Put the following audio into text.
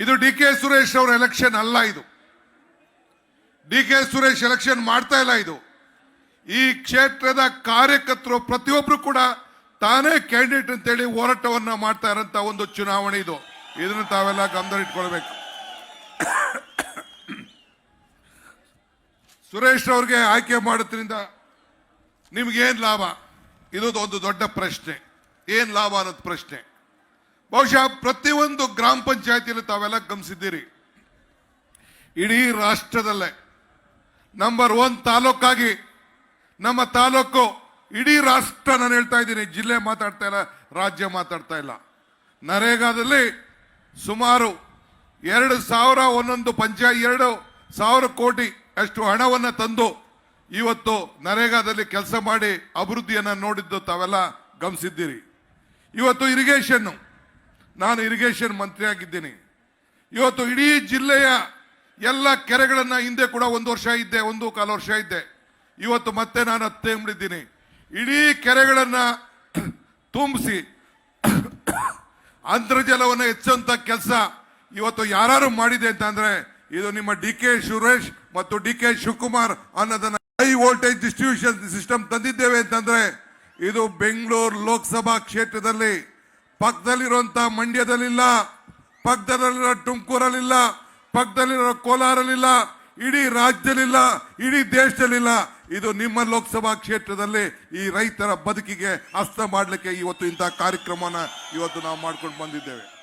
ಇದು D K Suresh ಅವರ election ಅಲ್ಲ ಇದು. ಡಿ ಕೆ ಸುರೇಶ್ ಎಲೆಕ್ಷನ್ ಮಾಡ್ತಾ ಇಲ್ಲ ಇದು. ಈ ಕ್ಷೇತ್ರದ ಕಾರ್ಯಕರ್ತರು ಪ್ರತಿಯೊಬ್ಬರು ಕೂಡ ತಾನೇ ಕ್ಯಾಂಡಿಡೇಟ್ ಅಂತೇಳಿ ಹೋರಾಟವನ್ನ ಮಾಡ್ತಾ ಇರೋಂತ ಒಂದು ಚುನಾವಣೆ ಇದು. ಇದನ್ನು ತಾವೆಲ್ಲ ಗಮನದಲ್ಲಿಟ್ಕೊಳ್ಬೇಕು. ಸುರೇಶ್ ಅವ್ರಿಗೆ ಆಯ್ಕೆ ಮಾಡೋದ್ರಿಂದ ನಿಮ್ಗೇನು ಲಾಭ? ಇದೊಂದು ದೊಡ್ಡ ಪ್ರಶ್ನೆ. ಏನು ಲಾಭ ಅನ್ನೋದು ಪ್ರಶ್ನೆ. ಬಹುಶಃ ಪ್ರತಿಯೊಂದು ಗ್ರಾಮ ಪಂಚಾಯತಿಯಲ್ಲಿ ತಾವೆಲ್ಲ ಗಮನಿಸಿದ್ದೀರಿ. ಇಡೀ ರಾಷ್ಟ್ರದಲ್ಲೇ ನಂಬರ್ ಒನ್ ತಾಲೂಕಾಗಿ ನಮ್ಮ ತಾಲೂಕು ಇಡೀ ರಾಷ್ಟ್ರ ನಾನು ಹೇಳ್ತಾ ಇದ್ದೀನಿ, ಜಿಲ್ಲೆ ಮಾತಾಡ್ತಾ ಇಲ್ಲ, ರಾಜ್ಯ ಮಾತಾಡ್ತಾ ಇಲ್ಲ. ನರೇಗಾದಲ್ಲಿ ಸುಮಾರು ಎರಡು ಸಾವಿರ ಒಂದೊಂದು ಪಂಚಾಯತ್ ಎರಡು ಸಾವಿರ ಕೋಟಿ ಅಷ್ಟು ಹಣವನ್ನು ತಂದು ಇವತ್ತು ನರೇಗಾದಲ್ಲಿ ಕೆಲಸ ಮಾಡಿ ಅಭಿವೃದ್ಧಿಯನ್ನು ನೋಡಿದ್ದು ತಾವೆಲ್ಲ ಗಮನಿಸಿದ್ದೀರಿ. ಇವತ್ತು ಇರಿಗೇಷನ್ನು ನಾನು ಇರಿಗೇಷನ್ ಮಂತ್ರಿ ಆಗಿದ್ದೀನಿ. ಇವತ್ತು ಇಡೀ ಜಿಲ್ಲೆಯ ಎಲ್ಲ ಕೆರೆಗಳನ್ನು ಹಿಂದೆ ಕೂಡ ಒಂದು ವರ್ಷ ಇದ್ದೆ, ಒಂದು ಕಾಲು ವರ್ಷ ಇದ್ದೆ. ಇವತ್ತು ಮತ್ತೆ ನಾನು ಹತ್ತೆ ಮಾಡಿದ್ದೀನಿ. ಇಡೀ ಕೆರೆಗಳನ್ನು ತುಂಬಿಸಿ ಅಂತರ್ಜಲವನ್ನು ಹೆಚ್ಚುವಂಥ ಕೆಲಸ ಇವತ್ತು ಯಾರು ಮಾಡಿದೆ ಅಂತಂದ್ರೆ ಇದು ನಿಮ್ಮ ಡಿ ಕೆ ಸುರೇಶ್ ಮತ್ತು ಡಿ ಕೆ ಶಿವಕುಮಾರ್ ಅನ್ನೋದನ್ನ ಹೈ ವೋಲ್ಟೇಜ್ ಡಿಸ್ಟ್ರಿಬ್ಯೂಷನ್ ಸಿಸ್ಟಮ್ ತಂದಿದ್ದೇವೆ ಅಂತಂದ್ರೆ ಇದು ಬೆಂಗಳೂರು ಲೋಕಸಭಾ ಕ್ಷೇತ್ರದಲ್ಲಿ ಪಕ್ಕದಲ್ಲಿರುವಂತ ಮಂಡ್ಯದಲ್ಲಿಲ್ಲ, ಪಕ್ಕದಲ್ಲಿರೋ ತುಮಕೂರಲ್ಲಿಲ್ಲ, ಪಕ್ಕದಲ್ಲಿರೋ ಕೋಲಾರಲ್ಲಿಲ್ಲ, ಇಡೀ ರಾಜ್ಯದಲ್ಲಿಲ್ಲ, ಇಡೀ ದೇಶದಲ್ಲಿಲ್ಲ. ಇದು ನಿಮ್ಮ ಲೋಕಸಭಾ ಕ್ಷೇತ್ರದಲ್ಲಿ ಈ ರೈತರ ಬದುಕಿಗೆ ಹಸ್ತ ಮಾಡಲಿಕ್ಕೆ ಇವತ್ತು ಇಂತಹ ಕಾರ್ಯಕ್ರಮನ ಇವತ್ತು ನಾವು ಮಾಡ್ಕೊಂಡು ಬಂದಿದ್ದೇವೆ.